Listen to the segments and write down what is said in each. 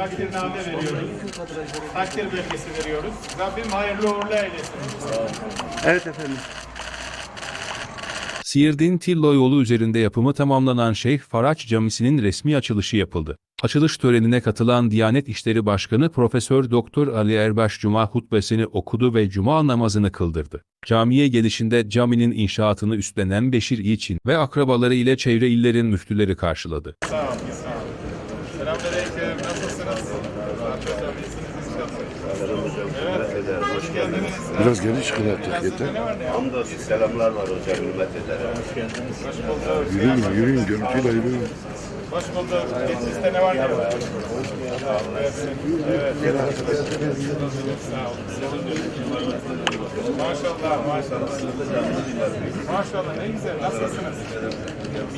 takdirname veriyoruz. Takdir belgesi veriyoruz. Rabbim hayırlı uğurlu eylesin. Evet efendim. Siirt'in Tillo yolu üzerinde yapımı tamamlanan Şeyh Faraç Camisi'nin resmi açılışı yapıldı. Açılış törenine katılan Diyanet İşleri Başkanı Profesör Doktor Ali Erbaş Cuma hutbesini okudu ve Cuma namazını kıldırdı. Camiye gelişinde caminin inşaatını üstlenen Beşir İçin ve akrabaları ile çevre illerin müftüleri karşıladı. Sağ olun, sağ olun. Selamünaleyküm. Nasılsınız? Hocam iyisiniz inşallah. Evet, hoş geldiniz. Biraz geniş kıraattık Sizde yeter. var? Hamdolsun selamlar var hocam hürmet ederim. Hoş bulduk. Yürüyün, yürüyün, görüntüyle yürüyün. Hoş bulduk. Sizde ne var ne? Evet. Olun. Maşallah, maşallah. Maşallah ne güzel. Nasılsınız?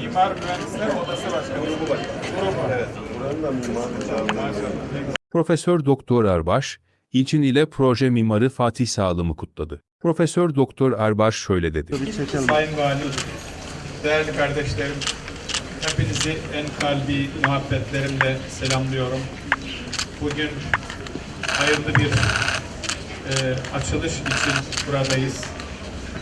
Mimar Mühendisler Odası Başkanı. Grubu. Evet. Maşallah. Profesör Doktor Erbaş, İçin ile proje mimarı Fatih Sağlam'ı kutladı. Profesör Doktor Erbaş şöyle dedi. Sayın Valim, değerli kardeşlerim, hepinizi en kalbi muhabbetlerimle selamlıyorum. Bugün hayırlı bir e, açılış için buradayız.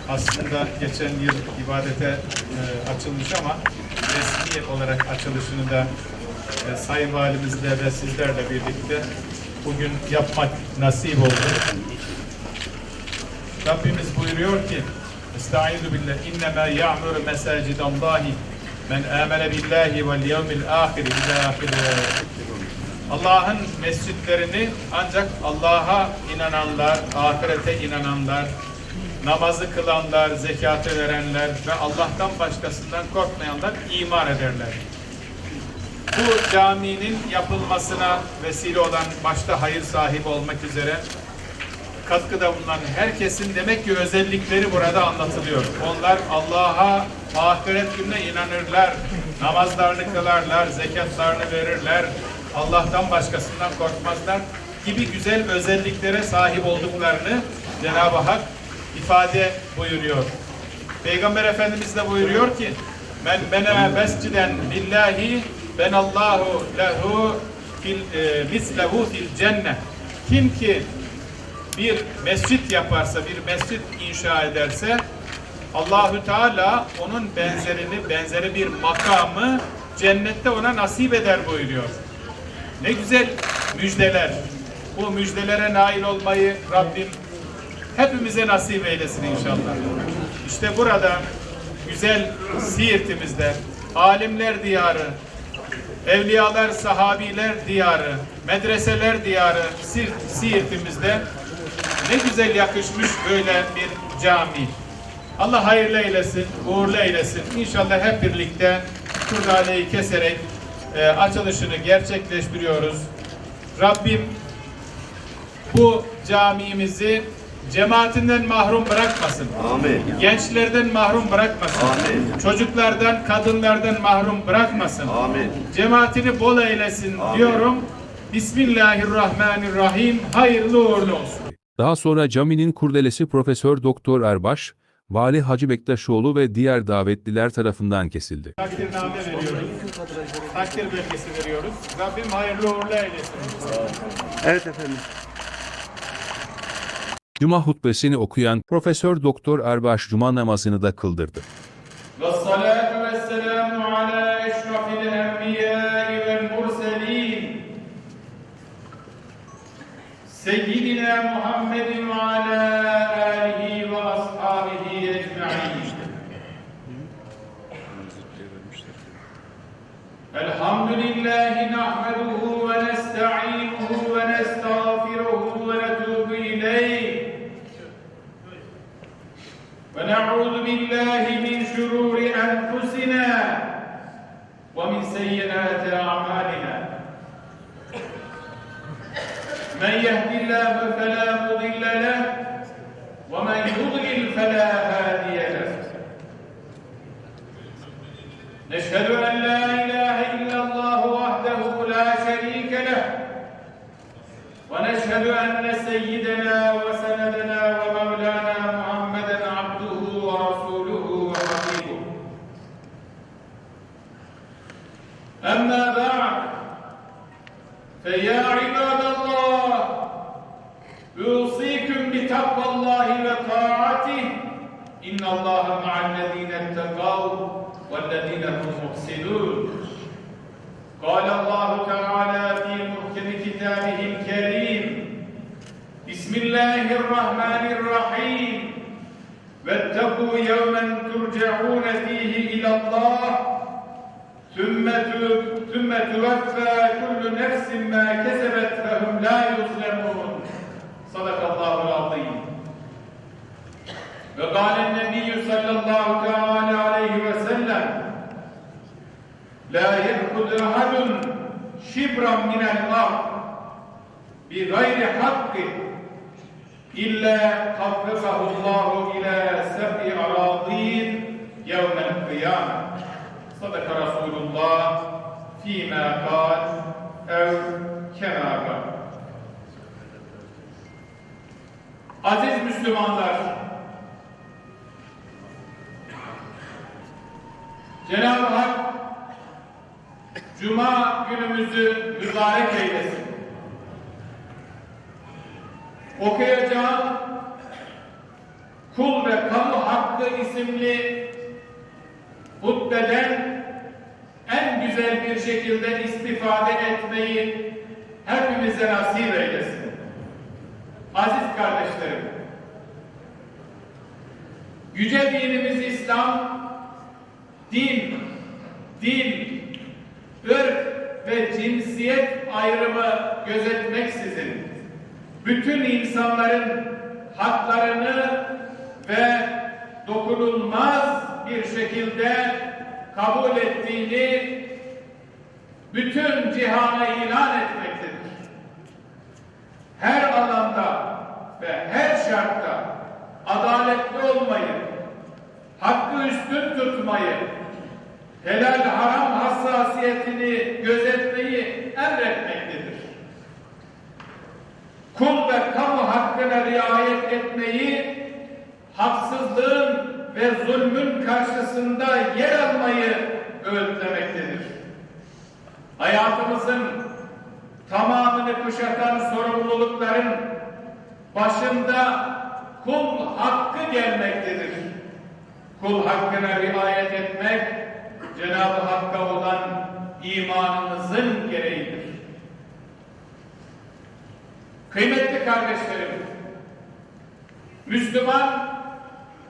Aslında geçen yıl ibadete e, açılmış ama resmi olarak açılışını da e, Sayın Valimizle ve sizlerle birlikte bugün yapmak nasip oldu. Rabbimiz buyuruyor ki Estaizu billah innema ya'muru mesacidallahi men amene billahi vel yevmil ahir Allah'ın mescitlerini ancak Allah'a inananlar, ahirete inananlar, namazı kılanlar, zekatı verenler ve Allah'tan başkasından korkmayanlar imar ederler. Bu caminin yapılmasına vesile olan başta hayır sahibi olmak üzere katkıda bulunan herkesin demek ki özellikleri burada anlatılıyor. Onlar Allah'a ahiret gününe inanırlar, namazlarını kılarlar, zekatlarını verirler, Allah'tan başkasından korkmazlar gibi güzel özelliklere sahip olduklarını Cenab-ı Hak ifade buyuruyor. Peygamber Efendimiz de buyuruyor ki Men bena mesciden lillahi ben Allahu lehu fil e, mislehu fil cennet. Kim ki bir mescit yaparsa, bir mescit inşa ederse Allahü Teala onun benzerini, benzeri bir makamı cennette ona nasip eder buyuruyor. Ne güzel müjdeler. Bu müjdelere nail olmayı Rabbim hepimize nasip eylesin inşallah. İşte burada güzel Siirt'imizde alimler diyarı, evliyalar, sahabiler diyarı, medreseler diyarı Siirt, Siirt'imizde ne güzel yakışmış böyle bir cami. Allah hayırlı eylesin, uğurlu eylesin. İnşallah hep birlikte kurdaleyi keserek e, açılışını gerçekleştiriyoruz. Rabbim bu camimizi cemaatinden mahrum bırakmasın. Amin. Gençlerden mahrum bırakmasın. Amin. Çocuklardan, kadınlardan mahrum bırakmasın. Amin. Cemaatini bol eylesin diyorum. Bismillahirrahmanirrahim. Hayırlı uğurlu olsun. Daha sonra caminin kurdelesi Profesör Doktor Erbaş, Vali Hacı Bektaşoğlu ve diğer davetliler tarafından kesildi. Takdirname veriyoruz. Takdir belgesi veriyoruz. Rabbim hayırlı uğurlu eylesin. Evet efendim. Cuma hutbesini okuyan Profesör Doktor Erbaş Cuma namazını da kıldırdı. Seyyid بالله من شرور أنفسنا ومن سيئات أعمالنا. من يهد الله فلا مضل له ومن يضلل فلا هادي له. نشهد أن أما بعد فيا عباد الله أوصيكم بتقوى الله وطاعته. إن الله مع الذين اتقوا والذين هم محسنون. قال الله تعالى في محكم كتابه الكريم بسم الله الرحمن الرحيم. واتقوا يوما ترجعون فيه إلى الله. ثم تو- ثم توفى كل نفس ما كسبت فهم لا يظلمون صدق الله العظيم وقال النبي صلى الله تعالى عليه وسلم لا يأخذ أحد شبرا من الأرض بغير حق إلا خففه الله إلى سبع أراضين يوم القيامة صدق رسول الله فيما قال أو كما قال Aziz Müslümanlar, Cenab-ı Hak Cuma günümüzü mübarek eylesin. Okuyacağım Kul ve Kamu Hakkı isimli hutbeden en güzel bir şekilde istifade etmeyi hepimize nasip eylesin. Aziz kardeşlerim, yüce dinimiz İslam, din, dil, ırk ve cinsiyet ayrımı gözetmeksizin bütün insanların haklarını ve dokunulmaz bir şekilde kabul ettiğini bütün cihana ilan etmektedir. Her alanda ve her şartta adaletli olmayı, hakkı üstün tutmayı, helal haram hassasiyetini gözetmeyi emretmektedir. Kul ve kamu hakkına riayet etmeyi, haksızlığın ve zulmün karşısında yer almayı öğütlemektedir. Hayatımızın tamamını kuşatan sorumlulukların başında kul hakkı gelmektedir. Kul hakkına riayet etmek Cenab-ı Hakk'a olan imanımızın gereğidir. Kıymetli kardeşlerim, Müslüman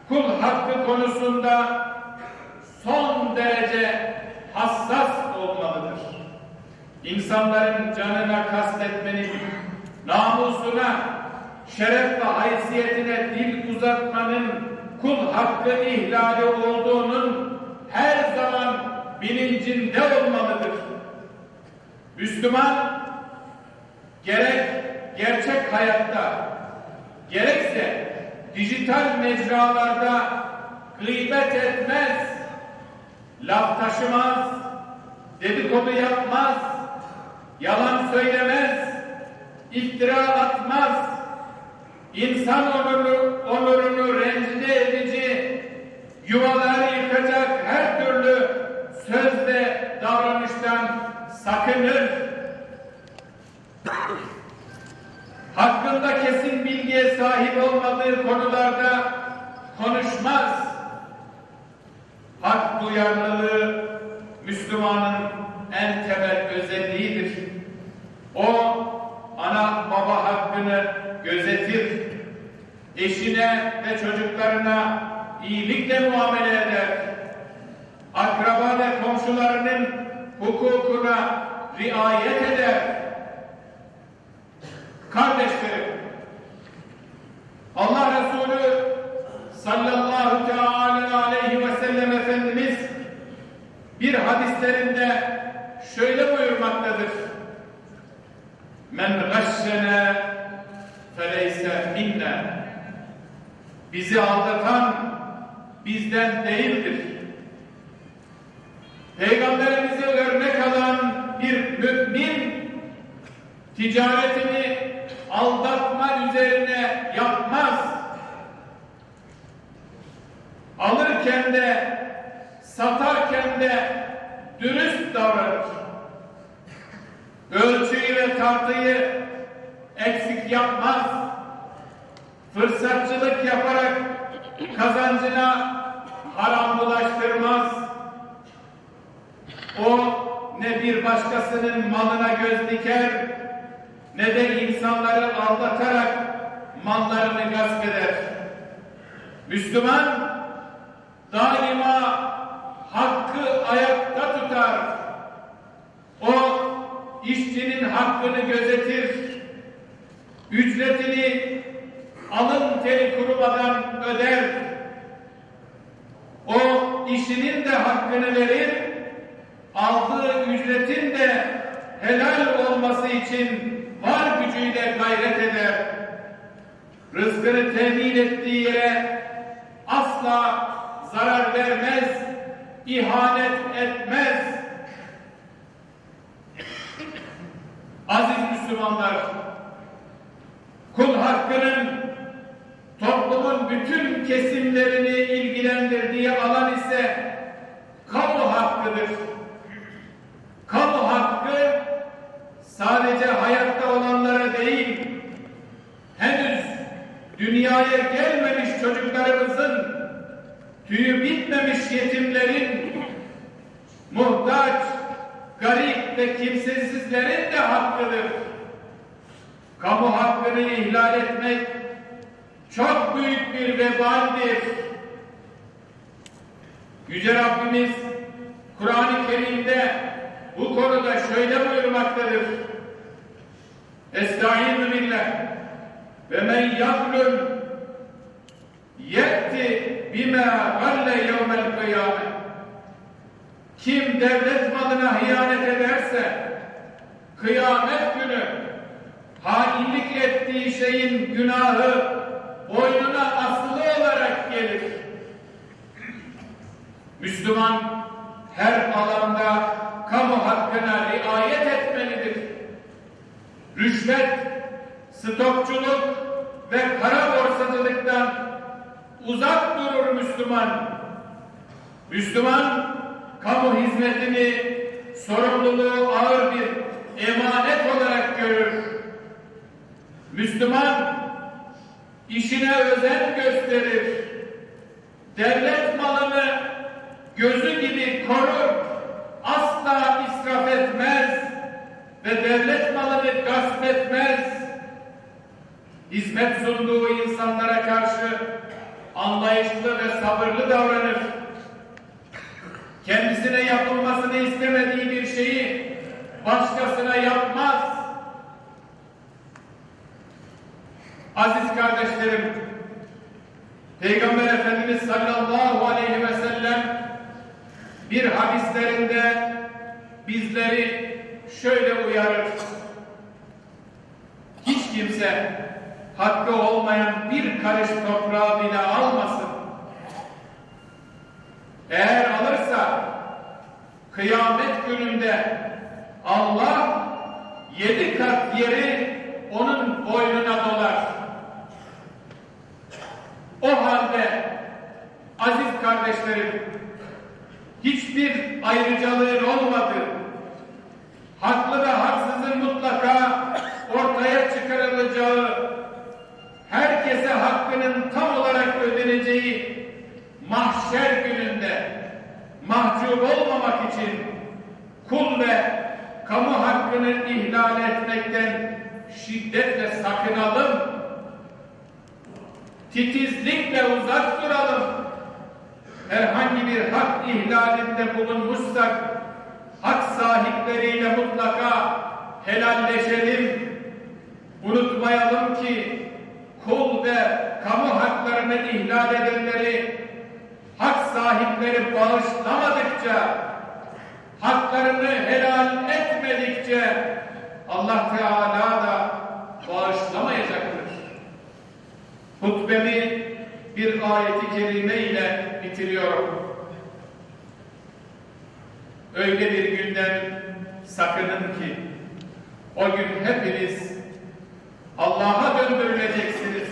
kul hakkı konusunda son derece hassas olmalıdır. İnsanların canına kastetmenin, namusuna, şeref ve haysiyetine dil uzatmanın kul hakkı ihlali olduğunun her zaman bilincinde olmalıdır. Müslüman gerek gerçek hayatta gerekse dijital mecralarda gıybet etmez, laf taşımaz, dedikodu yapmaz, yalan söylemez, iftira atmaz, insan onurunu, onurunu rencide edici, yuvaları yıkacak her türlü söz ve davranıştan sakınır. Hakkında kesin bilgiye sahip olmadığı konularda konuşmaz. Hak duyarlılığı Müslümanın O ana baba hakkını gözetir. Eşine ve çocuklarına iyilikle muamele eder. Akraba ve komşularının hukukuna riayet eder. Kardeşlerim, Allah Resulü sallallahu teala aleyhi ve sellem Efendimiz bir hadislerinde şöyle. Men gashşena feleyse minna. Bizi aldatan bizden değildir. Peygamberimize örnek alan bir mümin ticaretini aldatma üzerine yapmaz. Alırken de satarken de dürüst davranır. Ölçüyü ve tartıyı eksik yapmaz. Fırsatçılık yaparak kazancına haram bulaştırmaz. O ne bir başkasının malına göz diker ne de insanları aldatarak mallarını gasp eder. Müslüman daima hakkı ayakta tutar. O işçinin hakkını gözetir. Ücretini alın teri kurumadan öder. O işinin de hakkını verir. Aldığı ücretin de helal olması için var gücüyle gayret eder. Rızkını temin ettiği yere asla zarar vermez, ihanet etmez. Aziz Müslümanlar, kul hakkının toplumun bütün kesimlerini ilgilendirdiği alan ise kamu hakkıdır. Kamu hakkı sadece hayatta olanlara değil, henüz dünyaya gelmemiş çocuklarımızın, tüyü bitmemiş yetimlerin, muhtaç, garip ve kimsesizlerin de hakkıdır. Kamu hakkını ihlal etmek çok büyük bir vebaldir. Yüce Rabbimiz Kur'an-ı Kerim'de bu konuda şöyle buyurmaktadır. Estaizu billah ve men yaglul yetti bima galle yevmel kıyamet kim devlet malına hıyanet ederse kıyamet günü hainlik ettiği şeyin günahı boynuna asılı olarak gelir. Müslüman her alanda kamu hakkına riayet etmelidir. Rüşvet, stokçuluk ve kara borsacılıktan uzak durur Müslüman. Müslüman kamu hizmetini sorumluluğu ağır bir emanet olarak görür. Müslüman işine özen gösterir. Devlet malını gözü gibi korur. Asla israf etmez ve devlet malını gasp etmez. Hizmet sunduğu insanlara karşı anlayışlı ve sabırlı davranır kendisine yapılmasını istemediği bir şeyi başkasına yapmaz. Aziz kardeşlerim, Peygamber Efendimiz sallallahu aleyhi ve sellem bir hadislerinde bizleri şöyle uyarır. Hiç kimse hakkı olmayan bir karış toprağı bile almasın. Eğer alırsa kıyamet gününde Allah yedi kat yeri onun boynuna dolar. O halde aziz kardeşlerim hiçbir ayrıcalığın olmadığı, haklı ve haksızın mutlaka ortaya çıkarılacağı, herkese hakkının tam olarak ödeneceği mahşer gününde mahcup olmamak için kul ve kamu hakkını ihlal etmekten şiddetle sakınalım. Titizlikle uzak duralım. Herhangi bir hak ihlalinde bulunmuşsak hak sahipleriyle mutlaka helalleşelim. Unutmayalım ki kul ve kamu haklarını ihlal edenleri hak sahipleri bağışlamadıkça, haklarını helal etmedikçe Allah Teala da bağışlamayacaktır. Hutbemi bir ayeti kerime ile bitiriyorum. Öyle bir günden sakının ki o gün hepiniz Allah'a döndürüleceksiniz.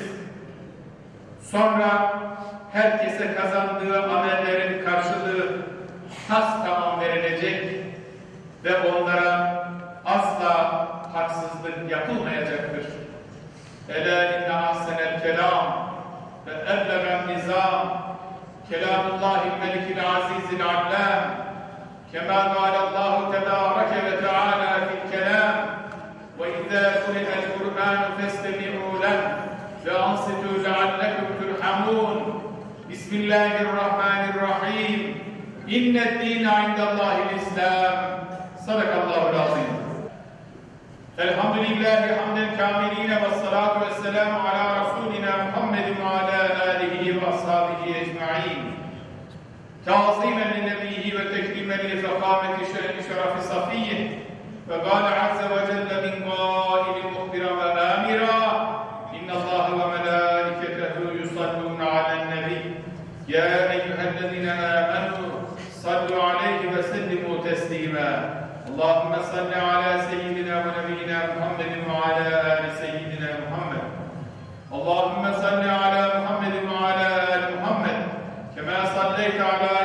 Sonra herkese kazandığı amellerin karşılığı tas tamam verilecek ve onlara asla haksızlık yapılmayacaktır. Ela inne ahsenel kelam ve eblemen nizam kelamullahil melikil azizil allem kema galallahu tebareke ve teala fil kelam وإذا قرئ القرآن فاستمعوا له وأنصتوا لعلكم ترحمون بسم الله الرحمن الرحيم إن الدين عند الله الإسلام صدق الله العظيم الحمد لله حمدا كاملين والصلاة والسلام على رسولنا محمد وعلى آله وأصحابه أجمعين تعظيما لنبيه وتكريما لفخامة شأن شرف صفيه فقال عز وجل من قائل مخبرا وآمرا إن الله وملائكته يصلون على النبي يا أيها الذين آمنوا صلوا عليه وسلموا تسليما اللهم صل على سيدنا ونبينا محمد وعلى آل سيدنا محمد اللهم صل على محمد وعلى آل محمد كما صليت على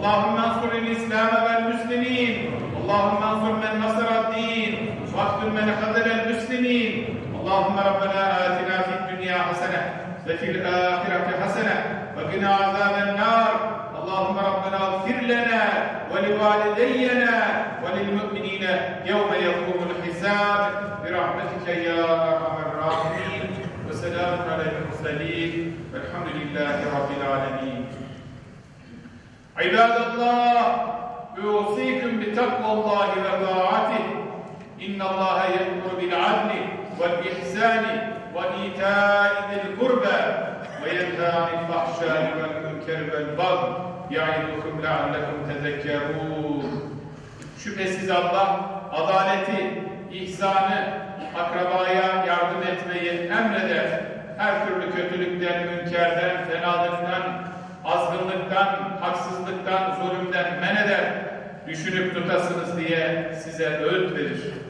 اللهم انصر الإسلام والمسلمين. اللهم انصر من نصر الدين. واخذل من خذل المسلمين. اللهم ربنا آتنا في الدنيا حسنة وفي الآخرة حسنة وقنا عذاب النار. اللهم ربنا اغفر لنا ولوالدينا وللمؤمنين يوم يقوم الحساب. برحمتك يا أرحم الراحمين. وسلام على المرسلين. والحمد لله رب العالمين Ibadallah ve usikum bi takvallahi ve taatih. İnallaha yemuru bil adli vel ihsani ve itai dil kurbe ve yenha anil fahşâni vel münker vel Şüphesiz Allah adaleti, ihsanı, akrabaya yardım etmeyi emreder. Her türlü kötülükten, münkerden, fenalıktan, azgınlıktan, haksızlıktan, zulümden men eder. Düşünüp tutasınız diye size öğüt verir.